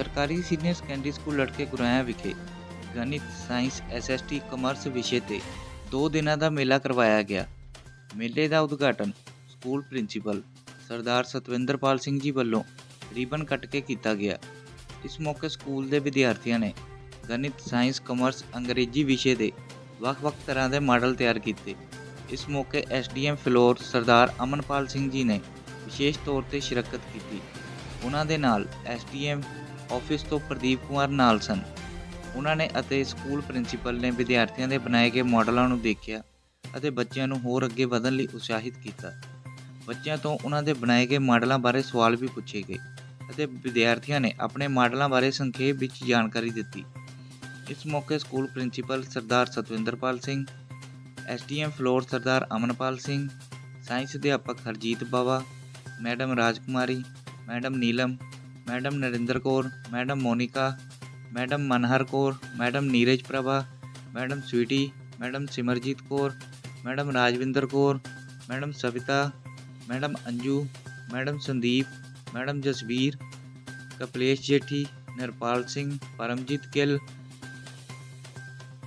ਸਰਕਾਰੀ senior secondary school ਲੜਕੇ ਗੁਰਾਇਆ ਵਿਖੇ ਗਣਿਤ, ਸਾਇੰਸ ਐਸਐਸਟੀ ਕਮਰਸ ਵਿਸ਼ੇ ਤੇ 2 ਦਿਨਾਂ ਦਾ ਮੇਲਾ ਕਰਵਾਇਆ ਗਿਆ। ਮੇਲੇ ਦਾ ਉਦਘਾਟਨ ਸਕੂਲ ਪ੍ਰਿੰਸੀਪਲ ਸਰਦਾਰ ਸਤਵਿੰਦਰਪਾਲ ਸਿੰਘ ਜੀ ਵੱਲੋਂ ਰੀਬਨ ਕੱਟ ਕੇ ਕੀਤਾ ਗਿਆ। ਇਸ ਮੌਕੇ ਸਕੂਲ ਦੇ ਵਿਦਿਆਰਥੀਆਂ ਨੇ ਗਣਿਤ, ਸਾਇੰਸ, ਕਮਰਸ, ਅੰਗਰੇਜ਼ੀ ਵਿਸ਼ੇ ਦੇ ਵੱਖ-ਵੱਖ ਤਰ੍ਹਾਂ ਦੇ ਮਾਡਲ ਤਿਆਰ ਕੀਤੇ। ਇਸ ਮੌਕੇ ਐਸਡੀਐਮ ਫਲੋਰ ਸਰਦਾਰ ਅਮਨਪਾਲ ਸਿੰਘ ਜੀ ਨੇ ਵਿਸ਼ੇਸ਼ ਤੌਰ ਤੇ ਸ਼ਿਰਕਤ ਕੀਤੀ। ਉਹਨਾਂ ਦੇ ਨਾਲ ਐਸਡੀਐਮ ਆਫਿਸ ਤੋਂ ਪ੍ਰਦੀਪ ਕੁਮਾਰ ਨਾਲ ਸਨ। ਉਹਨਾਂ ਨੇ ਅਤੇ ਸਕੂਲ ਪ੍ਰਿੰਸੀਪਲ ਨੇ ਵਿਦਿਆਰਥੀਆਂ ਦੇ ਬਣਾਏ ਗਏ ਮਾਡਲਾਂ ਨੂੰ ਦੇਖਿਆ ਅਤੇ ਬੱਚਿਆਂ ਨੂੰ ਹੋਰ ਅੱਗੇ ਵਧਣ ਲਈ ਉਤਸ਼ਾਹਿਤ ਕੀਤਾ। ਬੱਚਿਆਂ ਤੋਂ ਉਹਨਾਂ ਦੇ ਬਣਾਏ ਗਏ ਮਾਡਲਾਂ ਬਾਰੇ ਸਵਾਲ ਵੀ ਪੁੱਛੇ ਗਏ ਅਤੇ ਵਿਦਿਆਰਥੀਆਂ ਨੇ ਆਪਣੇ ਮਾਡਲਾਂ ਬਾਰੇ ਸੰਖੇਪ ਵਿੱਚ ਜਾਣਕਾਰੀ ਦਿੱਤੀ। ਇਸ ਮੌਕੇ school principal Sardar Satwinderpal Singh SDM Phillaur Sardar Amanpal Singh, science ਅਧਿਆਪਕ Harjit Bawa, madam Rajkumari, madam Neelam madam Narinder Kaur, madam Monika, madam Manhar Kaur, madam Neeraj Prabha, madam Sweety, madam Simarjit Kaur, madam Rajwinder Kaur, madam Savita, madam Anju, madam Sandeep, madam Jasvir, Kaplesh Jethi, Nirpal Singh, Paramjit Gill,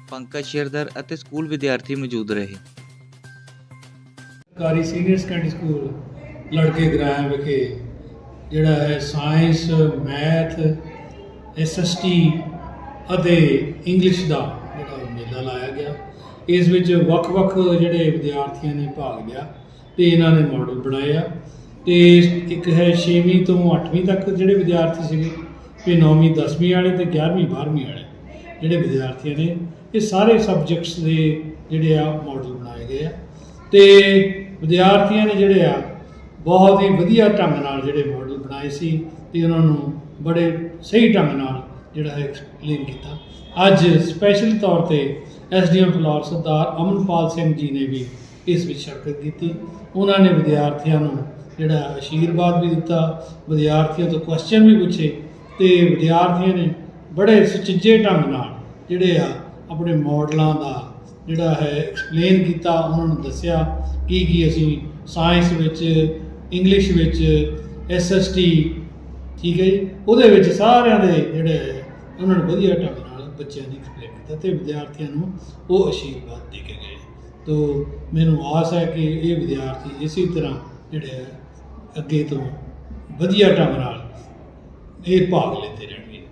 Pankaj Sherdar ਅਤੇ school ਵਿਦਿਆਰਥੀ ਮੌਜੂਦ ਰਹੇ। ਸਰਕਾਰੀ senior secondary school, ਲੜਕੇ ਗ੍ਰਾਮ ਵਿਖੇ ਜਿਹੜਾ ਹੈ ਸਾਇੰਸ ਮੈਥ ਐਸਐਸਟੀ ਅਤੇ ਇੰਗਲਿਸ਼ ਦਾ ਜਿਹੜਾ ਮੇਲਾ ਲਾਇਆ ਗਿਆ। ਇਸ ਵਿੱਚ ਵੱਖ-ਵੱਖ ਜਿਹੜੇ ਵਿਦਿਆਰਥੀਆਂ ਨੇ ਭਾਗ ਲਿਆ ਤੇ ਇਹਨਾਂ ਨੇ ਮਾਡਲ ਬਣਾਏ ਆ ਤੇ ਇੱਕ ਹੈ 6ਵੀਂ ਤੋਂ 8ਵੀਂ ਤੱਕ ਜਿਹੜੇ ਵਿਦਿਆਰਥੀ ਸੀਗੇ ਤੇ 9ਵੀਂ 10ਵੀਂ ਵਾਲੇ ਤੇ 11ਵੀਂ 12ਵੀਂ ਵਾਲੇ ਜਿਹੜੇ ਵਿਦਿਆਰਥੀਆਂ ਨੇ, ਇਹ ਸਾਰੇ ਸਬਜੈਕਟਸ ਦੇ ਜਿਹੜੇ ਆ ਮਾਡਲ ਬਣਾਏ ਗਏ ਆ। ਤੇ ਵਿਦਿਆਰਥੀਆਂ ਨੇ ਜਿਹੜੇ ਆ ਬਹੁਤ ਹੀ ਵਧੀਆ ਢੰਗ ਨਾਲ ਜਿਹੜੇ ਮਾਡਲ ਬਣਾਏ ਸੀ ਤੇ ਉਹਨਾਂ ਨੂੰ ਬੜੇ ਸਹੀ ਢੰਗ ਨਾਲ ਜਿਹੜਾ ਹੈ ਐਕਸਪਲੇਨ ਕੀਤਾ। ਅੱਜ ਸਪੈਸ਼ਲ ਤੌਰ ਤੇ ਐਸਡੀਐਮ ਫਲੋਰ ਸਰਦਾਰ ਅਮਨਪਾਲ ਸਿੰਘ ਜੀ ਨੇ ਵੀ ਇਸ ਵਿੱਚ ਸ਼ਿਰਕਤ ਕੀਤੀ। ਉਹਨਾਂ ਨੇ ਵਿਦਿਆਰਥੀਆਂ ਨੂੰ ਜਿਹੜਾ ਆਸ਼ੀਰਵਾਦ ਵੀ ਦਿੱਤਾ, ਵਿਦਿਆਰਥੀਆਂ ਤੋਂ ਕੁਐਸਚਨ ਵੀ ਪੁੱਛੇ ਤੇ ਵਿਦਿਆਰਥੀਆਂ ਨੇ ਬੜੇ ਸੁਚੱਜੇ ਢੰਗ ਨਾਲ ਜਿਹੜੇ ਆ ਆਪਣੇ ਮਾਡਲਾਂ ਦਾ ਜਿਹੜਾ ਹੈ ਐਕਸਪਲੇਨ ਕੀਤਾ, ਉਹਨਾਂ ਨੂੰ ਦੱਸਿਆ ਕੀ ਕੀ ਅਸੀਂ ਸਾਇੰਸ ਵਿੱਚ ਇੰਗਲਿਸ਼ ਵਿੱਚ ਐਸਐਸਟੀ ਠੀਕ ਹੈ ਜੀ? ਉਹਦੇ ਵਿੱਚ ਸਾਰਿਆਂ ਦੇ ਜਿਹੜੇ ਹੈ, ਉਹਨਾਂ ਨੂੰ ਵਧੀਆ ਢੰਗ ਨਾਲ ਬੱਚਿਆਂ ਦੀ ਐਕਸਪਲੇਨ ਕੀਤਾ ਤੇ ਵਿਦਿਆਰਥੀਆਂ ਨੂੰ ਉਹ ਆਸ਼ੀਰਵਾਦ ਦੇ ਕੇ ਗਏ। ਤੋ ਮੈਨੂੰ ਆਸ ਹੈ ਕਿ ਇਹ ਵਿਦਿਆਰਥੀ ਇਸੇ ਤਰ੍ਹਾਂ ਜਿਹੜੇ ਹੈ ਅੱਗੇ ਤੋਂ ਵਧੀਆ ਢੰਗ ਨਾਲ ਇਹ ਭਾਗ ਲੈਂਦੇ ਰਹਿਣਗੇ।